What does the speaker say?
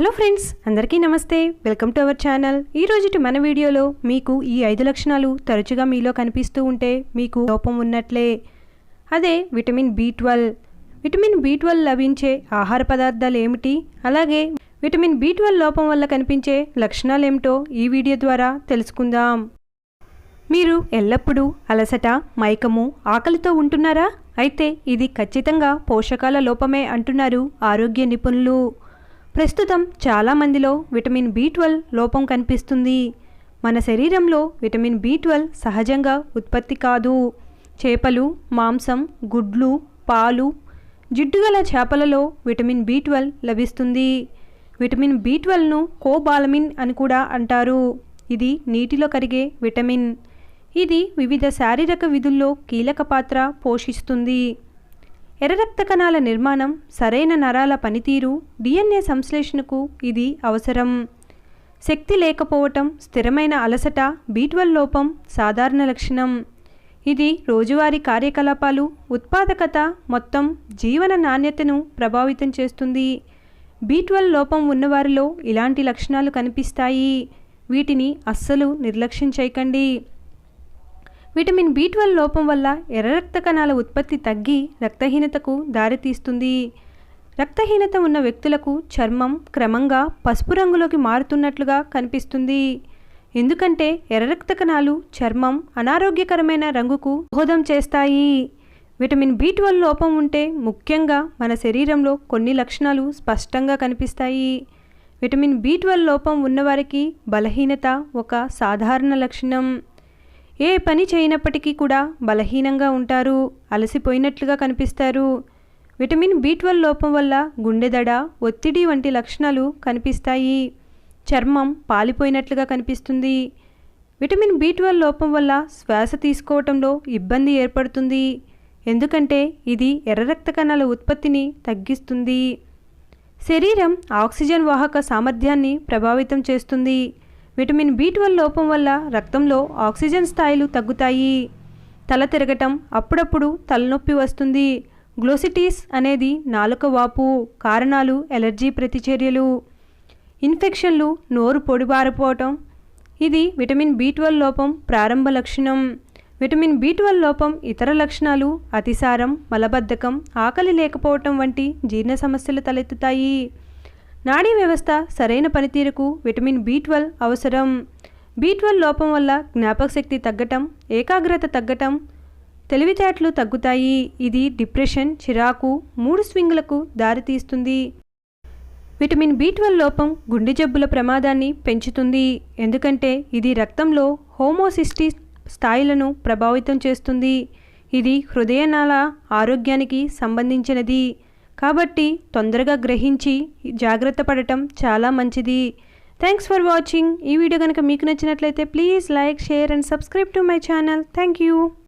Hello friends అందరికీ నమస్తే. Welcome to our channel. ఈ రోజుటి మన వీడియోలో మీకు ఈ ఐదు లక్షణాలు తరచుగా మీలో కనిపిస్తూ ఉంటే మీకు లోపం ఉన్నట్లే. అదే vitamin B twelve. Vitamin B twelve లభించే ఆహార పదార్థాలు ఏమిటి? అలాగే విటమిన్ బి ట్వెల్వ్ లోపం వల్ల కనిపించే లక్షణాలు ఏమిటో ఈ వీడియో ద్వారా తెలుసుకుందాం. మీరు ఎల్లప్పుడూ అలసట మైకము ఆకలితో ఉంటున్నారా? అయితే ఇది ఖచ్చితంగా పోషకాల లోపమే అంటున్నారు ఆరోగ్య నిపుణులు. ప్రస్తుతం చాలామందిలో విటమిన్ బి ట్వెల్వ్ లోపం కనిపిస్తుంది. మన శరీరంలో విటమిన్ బి ట్వెల్వ్ సహజంగా ఉత్పత్తి కాదు. చేపలు మాంసం గుడ్లు పాలు జిడ్డుగల చేపలలో విటమిన్ బి ట్వెల్వ్ లభిస్తుంది. విటమిన్ బి ట్వెల్వ్ను కోబాలమిన్ అని కూడా అంటారు. ఇది నీటిలో కరిగే విటమిన్. ఇది వివిధ శారీరక విధుల్లో కీలక పాత్ర పోషిస్తుంది. ఎర్ర రక్త కణాల నిర్మాణం సరైన నరాల పనితీరు డిఎన్ఏ సంశ్లేషణకు ఇది అవసరం. శక్తి లేకపోవటం స్థిరమైన అలసట బీట్వల్ లోపం సాధారణ లక్షణం. ఇది రోజువారీ కార్యకలాపాలు ఉత్పాదకత మొత్తం జీవన నాణ్యతను ప్రభావితం చేస్తుంది. బీట్వల్ లోపం ఉన్నవారిలో ఇలాంటి లక్షణాలు కనిపిస్తాయి. వీటిని అస్సలు నిర్లక్ష్యం చేయకండి. విటమిన్ బి ట్వెల్వ్ లోపం వల్ల ఎర్ర రక్త కణాల ఉత్పత్తి తగ్గి రక్తహీనతకు దారితీస్తుంది. రక్తహీనత ఉన్న వ్యక్తులకు చర్మం క్రమంగా పసుపు రంగులోకి మారుతున్నట్లుగా కనిపిస్తుంది. ఎందుకంటే ఎర్ర రక్త కణాలు చర్మం అనారోగ్యకరమైన రంగుకు దోహదం చేస్తాయి. విటమిన్ బి ట్వెల్వ్ లోపం ఉంటే ముఖ్యంగా మన శరీరంలో కొన్ని లక్షణాలు స్పష్టంగా కనిపిస్తాయి. విటమిన్ బి ట్వెల్వ్ లోపం ఉన్నవారికి బలహీనత ఒక సాధారణ లక్షణం. ఏ పని చేయనప్పటికీ కూడా బలహీనంగా ఉంటారు అలసిపోయినట్లుగా కనిపిస్తారు. విటమిన్ బి ట్వెల్వ్ లోపం వల్ల గుండెదడ ఒత్తిడి వంటి లక్షణాలు కనిపిస్తాయి. చర్మం పాలిపోయినట్లుగా కనిపిస్తుంది. విటమిన్ బి ట్వెల్వ్ లోపం వల్ల శ్వాస తీసుకోవటంలో ఇబ్బంది ఏర్పడుతుంది. ఎందుకంటే ఇది ఎర్ర రక్త కణాల ఉత్పత్తిని తగ్గిస్తుంది. శరీరం ఆక్సిజన్ వాహక సామర్థ్యాన్ని ప్రభావితం చేస్తుంది. విటమిన్ బి ట్వెల్వ్ లోపం వల్ల రక్తంలో ఆక్సిజన్ స్థాయిలు తగ్గుతాయి. తల తిరగటం అప్పుడప్పుడు తలనొప్పి వస్తుంది. గ్లోసిటీస్ అనేది నాలుక వాపు కారణాలు ఎలర్జీ ప్రతిచర్యలు. ఇన్ఫెక్షన్లు నోరు పొడిబారిపోవటం ఇది విటమిన్ బి ట్వెల్వ్ లోపం ప్రారంభ లక్షణం. విటమిన్ బి ట్వెల్వ్ లోపం ఇతర లక్షణాలు అతిసారం మలబద్ధకం ఆకలి లేకపోవటం వంటి జీర్ణ సమస్యలు తలెత్తుతాయి. నాడీ వ్యవస్థ సరైన పనితీరుకు విటమిన్ బి ట్వెల్వ్ అవసరం. బి ట్వెల్వ్ లోపం వల్ల జ్ఞాపకశక్తి తగ్గటం ఏకాగ్రత తగ్గటం తెలివితేటలు తగ్గుతాయి. ఇది డిప్రెషన్ చిరాకు మూడు స్వింగులకు దారితీస్తుంది. విటమిన్ బి ట్వెల్వ్ లోపం గుండె జబ్బుల ప్రమాదాన్ని పెంచుతుంది. ఎందుకంటే ఇది రక్తంలో హోమోసిస్టి స్థాయిలను ప్రభావితం చేస్తుంది. ఇది హృదయనాళ ఆరోగ్యానికి సంబంధించినది. కాబట్టి తొందరగా గ్రహించి జాగ్రత్త పడటం చాలా మంచిది. థ్యాంక్స్ ఫర్ వాచింగ్ ఈ వీడియో కనుక మీకు నచ్చినట్లయితే please like share and subscribe to my channel thank you